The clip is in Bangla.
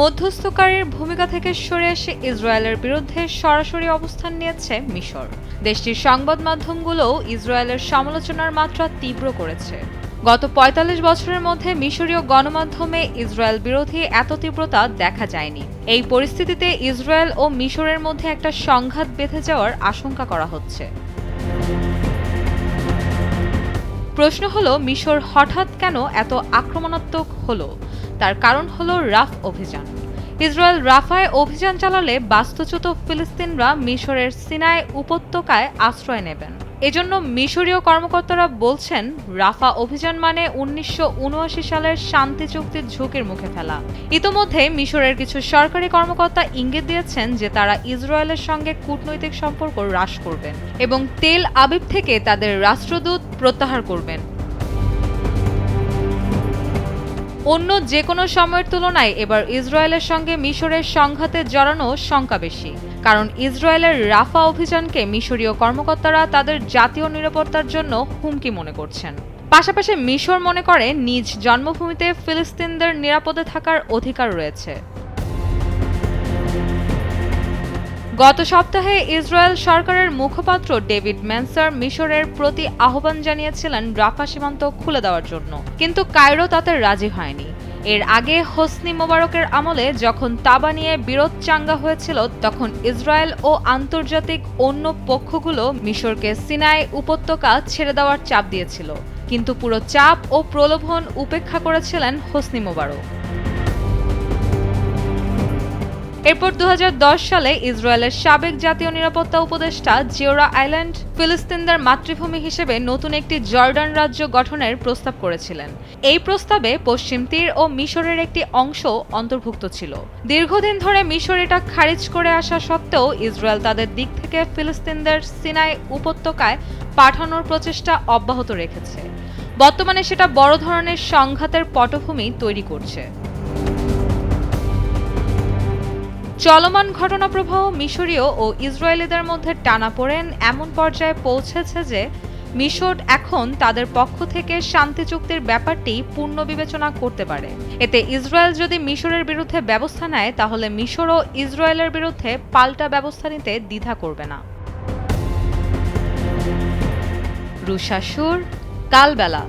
মধ্যস্থকারীর ভূমিকা থেকে সরে এসে ইসরায়েলের বিরুদ্ধে সরাসরি অবস্থান নিয়েছে মিশর। দেশটির সংবাদ মাধ্যমগুলোও ইসরায়েলের সমালোচনার মাত্রা তীব্র করেছে। গত ৪৫ বছরের মধ্যে মিশরীয় গণমাধ্যমে ইসরায়েল বিরোধী এত তীব্রতা দেখা যায়নি। এই পরিস্থিতিতে ইসরায়েল ও মিশরের মধ্যে একটা সংঘাত বেঁধে যাওয়ার আশঙ্কা করা হচ্ছে। প্রশ্ন হলো, মিশর হঠাৎ কেন এত আক্রমণাত্মক হলো? তার কারণ হলো রাফ অভিযান। ইসরায়েল রাফায় অভিযান চালালে বাস্তুচ্যুত ফিলিস্তিনরা মিশরের সিনাই উপত্যকায় আশ্রয় নেবেন। এজন্য মিশরীয় কর্মকর্তারা বলছেন, রাফা অভিযান মানে উনিশশো উনআশি সালের শান্তি চুক্তির ঝুঁকির মুখে ফেলা। ইতোমধ্যে মিশরের কিছু সরকারি কর্মকর্তা ইঙ্গিত দিয়েছেন যে তারা ইসরায়েলের সঙ্গে কূটনৈতিক সম্পর্ক হ্রাস করবেন এবং তেল আবিব থেকে তাদের রাষ্ট্রদূত প্রত্যাহার করবেন। অন্য যে কোনো সময়ের তুলনায় এবার ইসরায়েলের সঙ্গে মিশরের সংঘাতে জড়ানো শঙ্কা বেশি। কারণ ইসরায়েলের রাফা অভিযানকে মিশরীয় কর্মকর্তারা তাদের জাতীয় নিরাপত্তার জন্য হুমকি মনে করছেন। পাশাপাশি মিশর মনে করে, নিজ জন্মভূমিতে ফিলিস্তিনদের নিরাপদে থাকার অধিকার রয়েছে। গত সপ্তাহে ইসরায়েল সরকারের মুখপাত্র ডেভিড ম্যানসার মিশরের প্রতি আহ্বান জানিয়েছিলেন রাফা সীমান্ত খুলে দেওয়ার জন্য। কিন্তু কায়রো তাতে রাজি হয়নি। এর আগে হোসনি মোবারকের আমলে যখন তাবা নিয়ে বিরোধ চাঙ্গা হয়েছিল, তখন ইসরায়েল ও আন্তর্জাতিক অন্য পক্ষগুলো মিশরকে সিনাই উপত্যকা ছেড়ে দেওয়ার চাপ দিয়েছিল। কিন্তু পুরো চাপ ও প্রলোভন উপেক্ষা করেছিলেন হোসনি মোবারক। এরপর দু হাজার দশ সালে ইসরায়েলের সাবেক জাতীয় নিরাপত্তা উপদেষ্টা জিওরা আইল্যান্ড ফিলিস্তিনদের মাতৃভূমি হিসেবে নতুন একটি জর্ডান রাজ্য গঠনের প্রস্তাব করেছিলেন। এই প্রস্তাবে পশ্চিম তীর ও মিশরের একটি অংশ অন্তর্ভুক্ত ছিল। দীর্ঘদিন ধরে মিশর এটা খারিজ করে আসা সত্ত্বেও ইসরায়েল তাদের দিক থেকে ফিলিস্তিনদের সিনাই উপত্যকায় পাঠানোর প্রচেষ্টা অব্যাহত রেখেছে। বর্তমানে সেটা বড় ধরনের সংঘাতের পটভূমি তৈরি করছে। চলমান ঘটনাপ্রবাহ মিশরীয় ও ইসরায়েলিদের মধ্যে টানাপোড়েন এমন পর্যায়ে পৌঁছেছে যে মিশর এখন তাদের পক্ষ থেকে শান্তি চুক্তির ব্যাপারটি পূর্ণ বিবেচনা করতে পারে। এতে ইসরায়েল যদি মিশরের বিরুদ্ধে ব্যবস্থা নেয়, তাহলে মিশরও ইসরায়েলের বিরুদ্ধে পাল্টা ব্যবস্থা নিতে দ্বিধা করবে না। রুশাসুর কালবেলা।